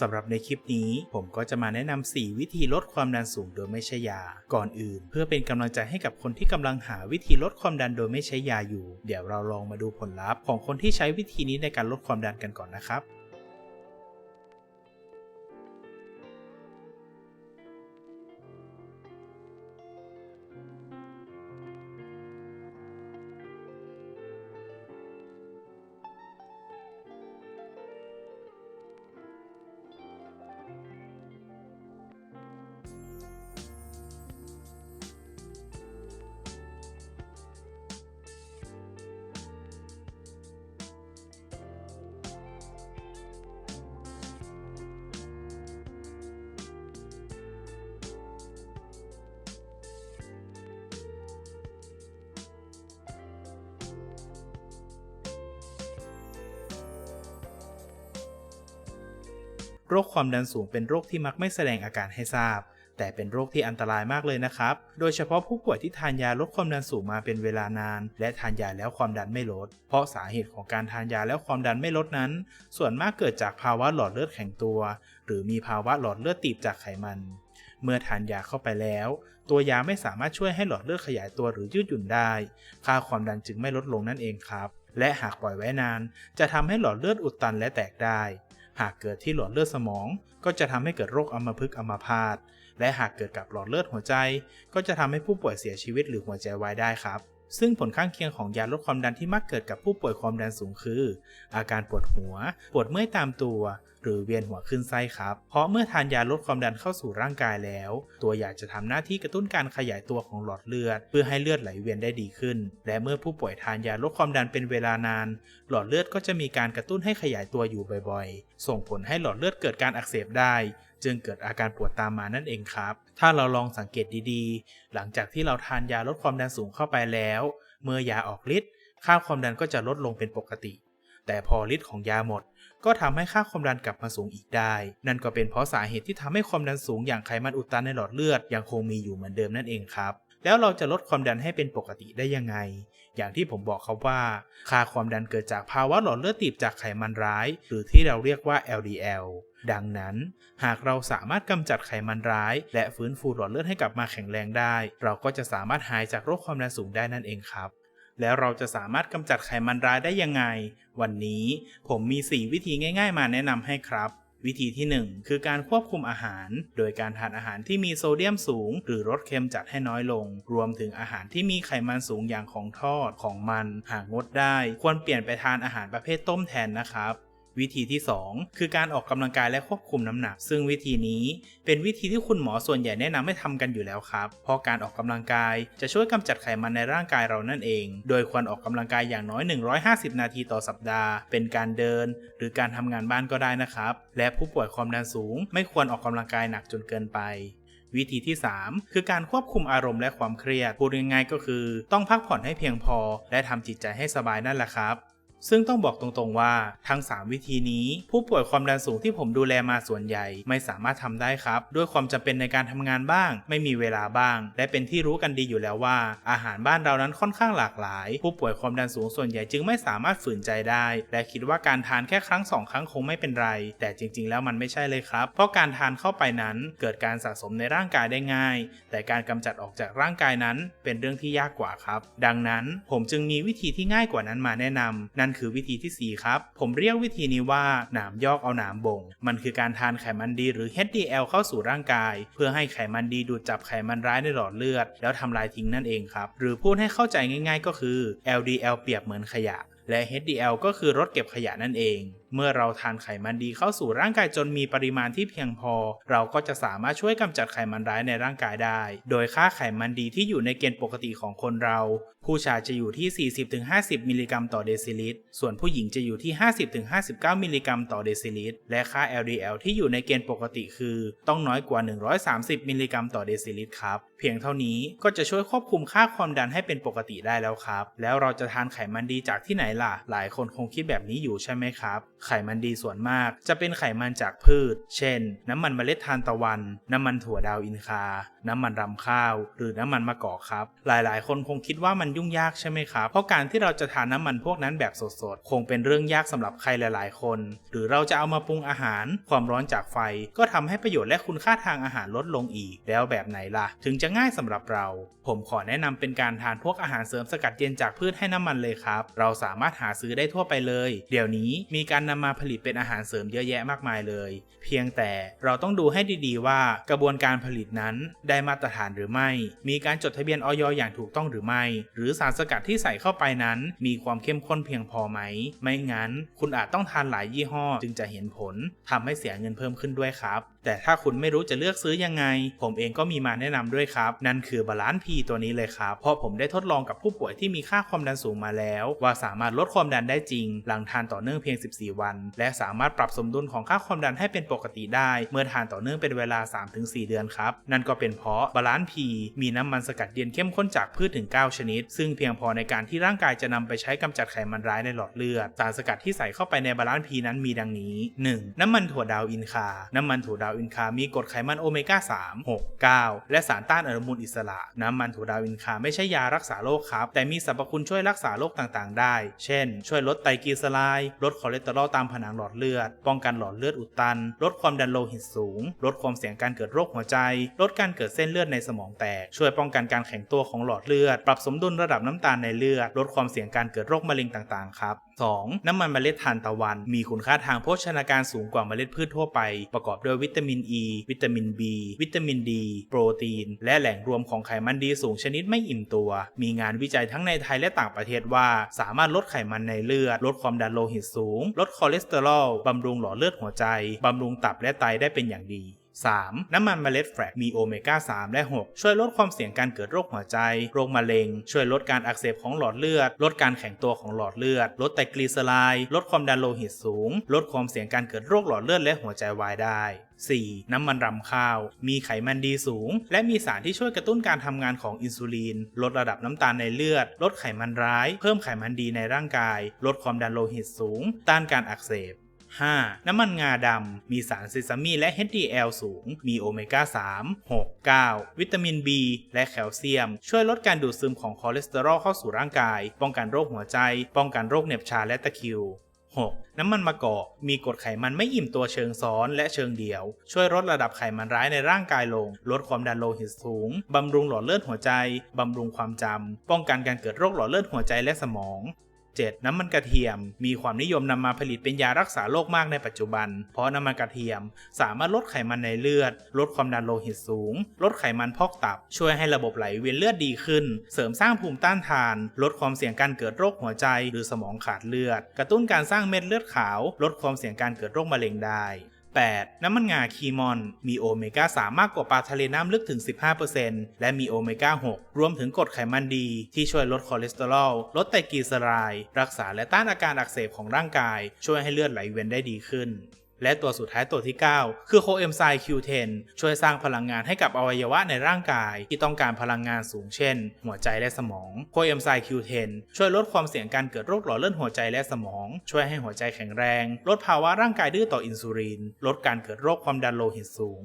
สำหรับในคลิปนี้ ผมก็จะมาแนะนำ 4 วิธีลดความดันสูงโดยไม่ใช้ยา ก่อนอื่น เพื่อเป็นกำลังใจให้กับคนที่กำลังหาวิธีลดความดันโดยไม่ใช้ยาอยู่ เดี๋ยวเราลองมาดูผลลัพธ์ของคนที่ใช้วิธีนี้ในการลดความดันกันก่อนนะครับ โรคความดันสูงเป็นโรคที่มักไม่แสดงอาการให้ทราบ แต่เป็นโรคที่อันตรายมากเลยนะครับ โดยเฉพาะผู้ป่วยที่ทานยาลดความดันสูงมาเป็นเวลานาน และทานยาแล้วความดันไม่ลด เพราะสาเหตุของการทานยาแล้วความดันไม่ลดนั้น ส่วนมากเกิดจากภาวะหลอดเลือดแข็งตัว หรือมีภาวะหลอดเลือดตีบจากไขมัน เมื่อทานยาเข้าไปแล้ว ตัวยาไม่สามารถช่วยให้หลอดเลือดขยายตัวหรือยืดหยุ่นได้ ค่าความดันจึงไม่ลดลงนั่นเองครับ และหากปล่อยไว้นาน จะทำให้หลอดเลือดอุดตันและแตกได้ หากเกิดที่หลอดเลือดสมอง ก็จะทำให้เกิดโรคอัมพฤกษ์อัมพาตและหากเกิดกับหลอดเลือดหัวใจ ก็จะทำให้ผู้ป่วยเสียชีวิตหรือหัวใจวายได้ครับ ซึ่งผลข้างเคียงของยาลดความดันที่มักเกิดกับผู้ป่วยความดันสูงคือ อาการปวดหัว ปวดเมื่อยตามตัว หรือเวียนหัวขึ้นไส้ครับ เพราะเมื่อทานยาลดความดันเข้าสู่ร่างกายแล้ว ตัวยาจะทำหน้าที่กระตุ้นการขยายตัวของหลอดเลือด เพื่อให้เลือดไหลเวียนได้ดีขึ้น และเมื่อผู้ป่วยทานยาลดความดันเป็นเวลานาน หลอดเลือดก็จะมีการกระตุ้นให้ขยายตัวอยู่บ่อยๆ ส่งผลให้หลอดเลือดเกิดการอักเสบได้ จึงเกิดอาการปวดตามมานั่นเองครับ ถ้าเราลองสังเกตดีๆ หลังจากที่เราทานยาลดความดันสูงเข้าไปแล้ว เมื่อยาออกฤทธิ์ค่าความดันก็จะลดลงเป็นปกติ แต่พอฤทธิ์ของยาหมด ก็ทำให้ค่าความดันกลับมาสูงอีกได้ นั่นก็เป็นเพราะสาเหตุที่ทำให้ความดันสูงอย่างไขมันอุดตันในหลอดเลือดยังคงมีอยู่เหมือนเดิมนั่นเองครับ แล้วเราจะลดความดันให้เป็นปกติได้ยังไง อย่างที่ผมบอกเขาว่า ค่าความดันเกิดจากภาวะหลอดเลือดตีบจากไขมันร้าย หรือที่เราเรียกว่า LDL ดังนั้น หากเราสามารถกำจัดไขมันร้าย และฟื้นฟูหลอดเลือดให้กลับมาแข็งแรงได้ เราก็จะสามารถหายจากโรคความดันสูงได้นั่นเองครับ แล้วเราจะสามารถกำจัดไขมันร้ายได้ยังไง วันนี้ผมมี 4 วิธีง่าย ๆ มาแนะนำให้ครับ วิธีที่ 1 คือการควบคุมอาหาร โดยการทานอาหารที่มีโซเดียมสูง หรือรสเค็มจัดให้น้อยลง รวมถึงอาหารที่มีไขมันสูงอย่างของทอดของมัน หากงดได้ ควรเปลี่ยนไปทานอาหารประเภทต้มแทนนะครับ วิธีที่ 2 คือการออกกำลังกายและควบคุมน้ำหนัก ซึ่งวิธีนี้เป็นวิธีที่คุณหมอส่วนใหญ่แนะนำให้ทำกันอยู่แล้วครับ เพราะการออกกำลังกายจะช่วยกำจัดไขมันในร่างกายเรานั่นเอง โดยควรออกกำลังกายอย่างน้อย 150 นาทีต่อสัปดาห์ เป็นการเดิน หรือการทำงานบ้านก็ได้นะครับ และผู้ป่วยความดันสูง ไม่ควรออกกำลังกายหนักจนเกินไปวิธีที่ 3 คือการควบคุมอารมณ์และความเครียดพูดง่ายๆก็คือ ต้องพักผ่อนให้เพียงพอ และทำจิตใจให้สบายนั่นแหละครับ ซึ่งต้องบอกตรงๆว่าทั้ง 3 วิธีนี้ ผู้ป่วยความดันสูงที่ผมดูแลมาส่วนใหญ่ ไม่สามารถทำได้ครับ ด้วยความจำเป็นในการทำงานบ้าง ไม่มีเวลาบ้าง และเป็นที่รู้กันดีอยู่แล้วว่า อาหารบ้านเรานั้นค่อนข้างหลากหลาย ผู้ป่วยความดันสูงส่วนใหญ่จึงไม่สามารถฝืนใจได้ และคิดว่าการทานแค่ครั้งสองครั้งคงไม่เป็นไร แต่จริง ๆ แล้วมันไม่ใช่เลยครับ เพราะการทานเข้าไปนั้นเกิดการสะสมในร่างกายได้ง่าย แต่การกำจัดออกจากร่างกายนั้น เป็นเรื่องที่ยากกว่าครับ ดังนั้นผมจึงมีวิธีที่ง่ายกว่านั้นมาแนะนำนั่นคือวิธีที่ 4 ครับ ผมเรียกวิธีนี้ว่าหนามยอกเอาหนามบ่ง มันคือการทานไขมันดีหรือ HDL เข้าสู่ร่างกาย เพื่อให้ไขมันดีดูดจับไขมันร้ายในหลอดเลือด แล้วทำลายทิ้งนั่นเองครับ หรือพูดให้เข้าใจง่าย ๆ ก็คือ LDL เปรียบเหมือนขยะ และ HDL ก็คือรถเก็บขยะนั่นเอง เมื่อเราทานไขมันดีเข้าสู่ร่างกายจนมีปริมาณที่เพียงพอ เราก็จะสามารถช่วยกำจัดไขมันร้ายในร่างกายได้ โดยค่าไขมันดีที่อยู่ในเกณฑ์ปกติของคนเรา ผู้ชายจะอยู่ที่ 40-50 มิลลิกรัมต่อเดซิลิตร ส่วนผู้หญิงจะอยู่ที่ 50-59 มิลลิกรัมต่อเดซิลิตร และค่า LDL ที่อยู่ในเกณฑ์ปกติคือ ต้องน้อยกว่า 130 มิลลิกรัมต่อเดซิลิตรครับ เพียงเท่านี้ก็จะช่วยควบคุมค่าความดันให้เป็นปกติได้แล้วครับ แล้วเราจะทานไขมันดีจากที่ไหนล่ะ หลายคนคงคิดแบบนี้อยู่ใช่ไหมครับไขมันดีส่วนมาก จะเป็นไขมันจากพืช เช่น น้ำมันเมล็ดทานตะวัน น้ำมันถั่วดาวอินคา น้ำมันรำข้าว หรือน้ำมันมะกอกครับ หลายๆ คนคงคิดว่ามันยุ่งยากใช่ไหมครับ เพราะการที่เราจะทานน้ำมันพวกนั้นแบบสดๆ คงเป็นเรื่องยากสำหรับใครหลาย ๆ คน หรือเราจะเอามาปรุงอาหาร ความร้อนจากไฟ ก็ทำให้ประโยชน์และคุณค่าทางอาหารลดลงอีก แล้วแบบไหนล่ะ ถึงจะง่ายสำหรับเรา ผมขอแนะนำเป็นการทานพวกอาหารเสริมสกัดเย็นจากพืชให้น้ำมันเลยครับ เราสามารถหาซื้อได้ทั่วไปเลย เดี๋ยวนี้มีการนำมาผลิตเป็นอาหารเสริมเยอะแยะมากมายเลย เพียงแต่เราต้องดูให้ดีๆว่ากระบวนการผลิตนั้นได้มาตรฐานหรือไม่ มีการจดทะเบียนออยอย่างถูกต้องหรือไม่ หรือสารสกัดที่ใส่เข้าไปนั้น มีความเข้มข้นเพียงพอไหม ไม่งั้น คุณอาจต้องทานหลายยี่ห้อ จึงจะเห็นผลทำให้เสียเงินเพิ่มขึ้นด้วยครับแต่ถ้าคุณไม่รู้จะเลือกซื้อยังไง ผมเองก็มีมาแนะนำด้วยครับ นั่นคือบาลานซ์พีตัวนี้เลยครับ เพราะผมได้ทดลองกับผู้ป่วยที่มีค่าความดันสูงมาแล้ว ว่าสามารถลดความดันได้จริง หลังทานต่อเนื่องเพียง 14 วัน และสามารถปรับสมดุลของค่าความดันให้เป็นปกติได้ เมื่อทานต่อเนื่องเป็นเวลา 3-4 เดือนครับ นั่นก็เป็นเพราะบาลานซ์พีมีน้ำมันสกัดเย็นเข้มข้นจากพืชถึง 9 ชนิด ซึ่งเพียงพอในการที่ร่างกายจะนำไปใช้กำจัดไขมันร้ายในหลอดเลือดสารสกัดที่ใส่เข้าไปในบาลานซ์พีนั้นมีดังนี้ 1. น้ำมันถั่วดาวอินคา น้ำมันถั่วดาวอินคา มีกรดไขมันโอเมก้า3 6 9 และสารต้านอนุมูลอิสระ น้ำมันถั่วดาวอินคาไม่ใช่ยารักษาโรคครับ แต่มีสรรพคุณช่วยรักษาโรคต่างๆ ได้ เช่น ช่วยลดไตรกลีเซอไรด์ลดคอเลสเตอรอลตามผนังหลอดเลือด ป้องกันหลอดเลือดอุดตัน ลดความดันโลหิตสูง ลดความเสี่ยงการเกิดโรคหัวใจ ลดการเกิดเส้นเลือดในสมองแตก ช่วยป้องกันการแข็งตัวของหลอดเลือด ปรับสมดุลระดับน้ำตาลในเลือด ลดความเสี่ยงการเกิดโรคมะเร็งต่างๆ ครับ 2. น้ำมันเมล็ดทานตะวัน มีคุณค่าทางโภชนาการสูงกว่าเมล็ดพืชทั่วไป ประกอบด้วยวิตามินอ e, ีวิตามิน B วิตามินดีโปรตีน และแหล่งรวมของไขมันดีสูงชนิดไม่อิ่มตัว มีงานวิจัยทั้งในไทยและต่างประเทศว่า สามารถลดไขมันในเลือด ลดความดันโลหิตสูง ลดคอเลสเตอรอลบำรุงหลอดเลือดหัวใจบำรุงตับและไตได้เป็นอย่างดี 3. น้ำมันเมล็ดแฟลกมีโอเมก้า3 และ 6 ช่วยลดความเสี่ยงการเกิดโรคหัวใจ โรคมะเร็ง ช่วยลดการอักเสบของหลอดเลือด ลดการแข็งตัวของหลอดเลือด ลดไตรกลีเซอไรด์ลดความดันโลหิตสูง ลดความเสี่ยงการเกิดโรคหลอดเลือดและหัวใจวายได้ 4. น้ำมันรำข้าว มีไขมันดีสูง และมีสารที่ช่วยกระตุ้นการทำงานของอินซูลิน ลดระดับน้ำตาลในเลือด ลดไขมันร้าย เพิ่มไขมันดีในร่างกาย ลดความดันโลหิตสูง ต้านการอักเสบ 5. น้ำมันงาดำ มีสารเซซามีและ HDL สูง มีโอเมก้า 3 6 9 วิตามิน B และแคลเซียม ช่วยลดการดูดซึมของคอเลสเตอรอลเข้าสู่ร่างกาย ป้องกันโรคหัวใจ ป้องกันโรคเหน็บชาและตะคริว 6. น้ำมันมะกอกมีกรดไขมันไม่อิ่มตัวเชิงซ้อนและเชิงเดี่ยว ช่วยลดระดับไขมันร้ายในร่างกายลง ลดความดันโลหิตสูง บำรุงหลอดเลือดหัวใจ บำรุงความจำ ป้องกันการเกิดโรคหลอดเลือดหัวใจและสมอง 7. น้ำมันกระเทียม มีความนิยมนำมาผลิตเป็นยารักษาโรคมากในปัจจุบัน เพราะน้ำมันกระเทียม สามารถลดไขมันในเลือด ลดความดันโลหิตสูง ลดไขมันพอกตับ ช่วยให้ระบบไหลเวียนเลือดดีขึ้น เสริมสร้างภูมิต้านทาน ลดความเสี่ยงการเกิดโรคหัวใจ หรือสมองขาดเลือด กระตุ้นการสร้างเม็ดเลือดขาว ลดความเสี่ยงการเกิดโรคมะเร็งได้ 8. น้ำมันงาคีมอน มีโอเมก้า 3 มากกว่าปลาทะเลน้ำลึกถึง 15%และมีโอเมก้า 6 รวมถึงกรดไขมันดี ที่ช่วยลดคอเลสเตอรอล ลดไตรกลีเซอไรด์รักษาและต้านอาการอักเสบของร่างกาย ช่วยให้เลือดไหลเวียนได้ดีขึ้น และตัวสุดท้ายตัวที่ 9 คือโคเอนไซม์ Q10 ช่วยสร้างพลังงานให้กับอวัยวะในร่างกาย ที่ต้องการพลังงานสูงเช่น หัวใจและสมองโคเอนไซม์ Q10 ช่วยลดความเสี่ยงการเกิดโรคหลอดเลือดหัวใจและสมอง ช่วยให้หัวใจแข็งแรง ลดภาวะร่างกายดื้อต่ออินซูลินลดการเกิดโรคความดันโลหิตสูง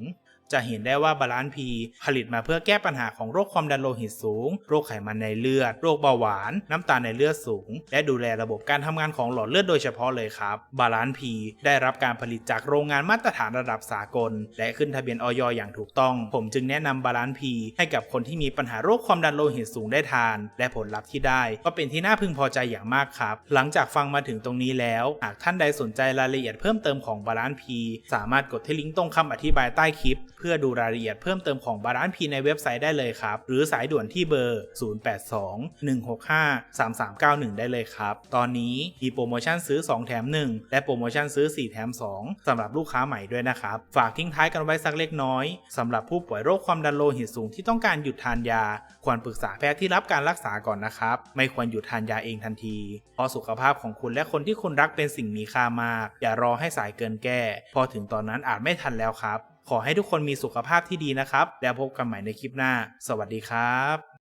จะเห็นได้ว่าบาลานซ์พีผลิตมาเพื่อแก้ปัญหาของโรคความดันโลหิตสูง โรคไขมันในเลือด โรคเบาหวาน น้ำตาลในเลือดสูง และดูแลระบบการทำงานของหลอดเลือดโดยเฉพาะเลยครับ บาลานซ์พีได้รับการผลิตจากโรงงานมาตรฐานระดับสากล และขึ้นทะเบียนออยอย่างถูกต้อง ผมจึงแนะนำบาลานซ์พีให้กับคนที่มีปัญหาโรคความดันโลหิตสูงได้ทาน และผลลัพธ์ที่ได้ ก็เป็นที่น่าพึงพอใจอย่างมากครับ หลังจากฟังมาถึงตรงนี้แล้ว หากท่านใดสนใจรายละเอียดเพิ่มเติมของบาลานซ์พีสามารถกดที่ลิงก์ตรงคำอธิบายใต้คลิปเพื่อดูรายละเอียดเพิ่มเติมของบาลานซ์พีในเว็บไซต์ได้เลยครับ หรือสายด่วนที่เบอร์ 0821653391 ได้เลยครับ ตอนนี้มีโปรโมชั่นซื้อ 2 แถม 1 และโปรโมชั่นซื้อ 4 แถม 2สำหรับลูกค้าใหม่ด้วยนะครับ ฝากทิ้งท้ายกันไว้สักเล็กน้อยสำหรับผู้ป่วยโรคความดันโลหิตสูงที่ต้องการหยุดทานยา ควรปรึกษาแพทย์ที่รับการรักษาก่อนนะครับ ไม่ควรหยุดทานยาเองทันทีเพราะสุขภาพของคุณและคนที่คุณรักเป็นสิ่งมีค่ามาก อย่ารอให้สายเกินแก้ พอถึงตอนนั้นอาจไม่ทันแล้วครับ ขอให้ทุกคนมีสุขภาพที่ดีนะครับ แล้วพบกันใหม่ในคลิปหน้า สวัสดีครับ